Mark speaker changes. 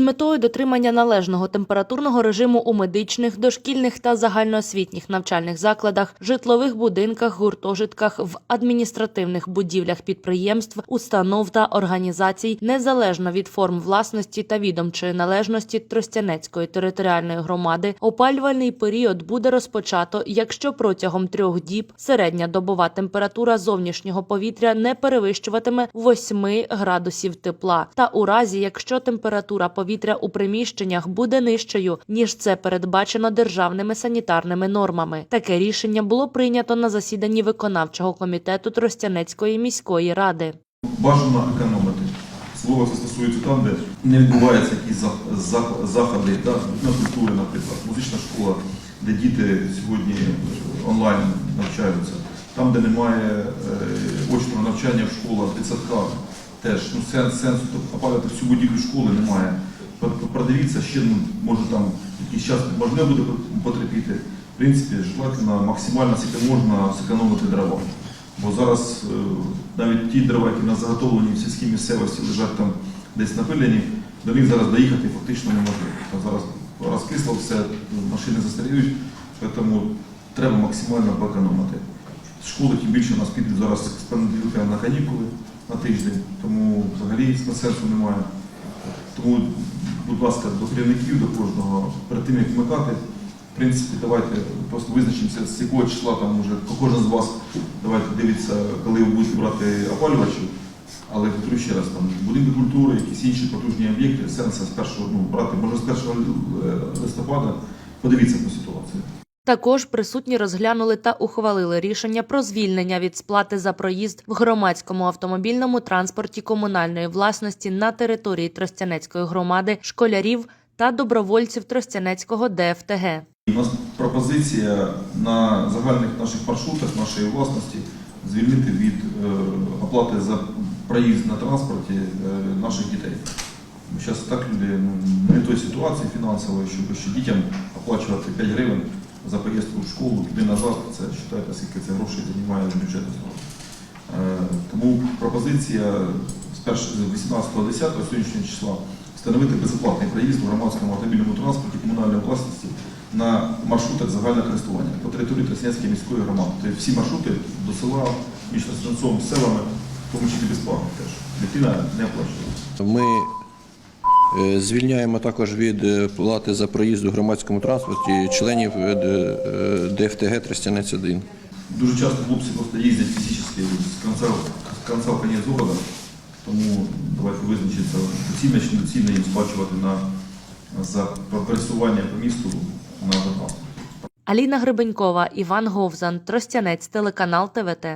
Speaker 1: Із метою дотримання належного температурного режиму у медичних, дошкільних та загальноосвітніх навчальних закладах, житлових будинках, гуртожитках, в адміністративних будівлях підприємств, установ та організацій, незалежно від форм власності та відомчої належності Тростянецької територіальної громади, опалювальний період буде розпочато, якщо протягом трьох діб середня добова температура зовнішнього повітря не перевищуватиме 8 градусів тепла, та у разі, якщо температура повітря у приміщеннях буде нижчою, ніж це передбачено державними санітарними нормами. Таке рішення було прийнято на засіданні виконавчого комітету Тростянецької міської ради.
Speaker 2: Бажано економити. Слово це стосується там, де не відбуваються якісь зах- зах- заходи да, на культури, наприклад, музична школа, де діти сьогодні онлайн навчаються, там, де немає е, очного навчання в школах, в дитсадках, теж ну, сенс, сенсу опалювати всю будівлю школи немає. Пр- пр- Продивіться, ще ну, може там якийсь час можливо буде потерпіти. В принципі, желательно максимально скільки можна зекономити дрова. Бо зараз е, навіть ті дрова, які в нас заготовлені в сільській місцевості, лежать там десь напилені, до них зараз доїхати фактично неможливо. Там зараз розкисло все, машини застаріють, тому треба максимально поекономити. Школи тим більше у нас підуть зараз з понеділка на канікули на тиждень, тому взагалі сенсу немає. Тому, будь ласка, до керівників, до кожного, перед тим як вмикати, в принципі, давайте просто визначимося, з якого числа там уже кожен з вас давайте дивіться, коли ви будете брати опалювачів. Але повторю ще раз, там будинки культури, якісь інші потужні об'єкти, сенсу з першого ну, брати, може з 1 листопада, подивіться по ситуації.
Speaker 1: Також присутні розглянули та ухвалили рішення про звільнення від сплати за проїзд в громадському автомобільному транспорті комунальної власності на території Тростянецької громади, школярів та добровольців Тростянецького ДФТГ.
Speaker 2: У нас пропозиція на загальних наших маршрутах нашої власності звільнити від е, оплати за проїзд на транспорті е, наших дітей. Зараз так люди ну, не в той ситуації фінансової, щоб ще дітям оплачувати 5 гривень за поїздку в школу, туди назад. Це вважайте, скільки це грошей займає бюджет знову. Е, Тому пропозиція з 18.10 сьогоднішнього числа встановити безоплатний проїзд у громадському автомобільному транспорті комунальної власності на маршрутах загального користування по території Тростянецької міської громади. Тобто всі маршрути до села між Тростянцем, селами, в тому числі безплатно теж. Дитина не оплачує.
Speaker 3: Ми звільняємо також від е, плати за проїзд у громадському транспорті членів е, е, ДФТГ Тростянець 1.
Speaker 2: Дуже часто хлопці просто їздять фізично з кінця, з кінця в кінець города, тому давайте визначиться доцільно чи недоцільно їм сплачувати на, за пересування по місту на автотранспорт.
Speaker 1: Аліна Гребенькова, Іван Говзан, Тростянець, телеканал ТВТ.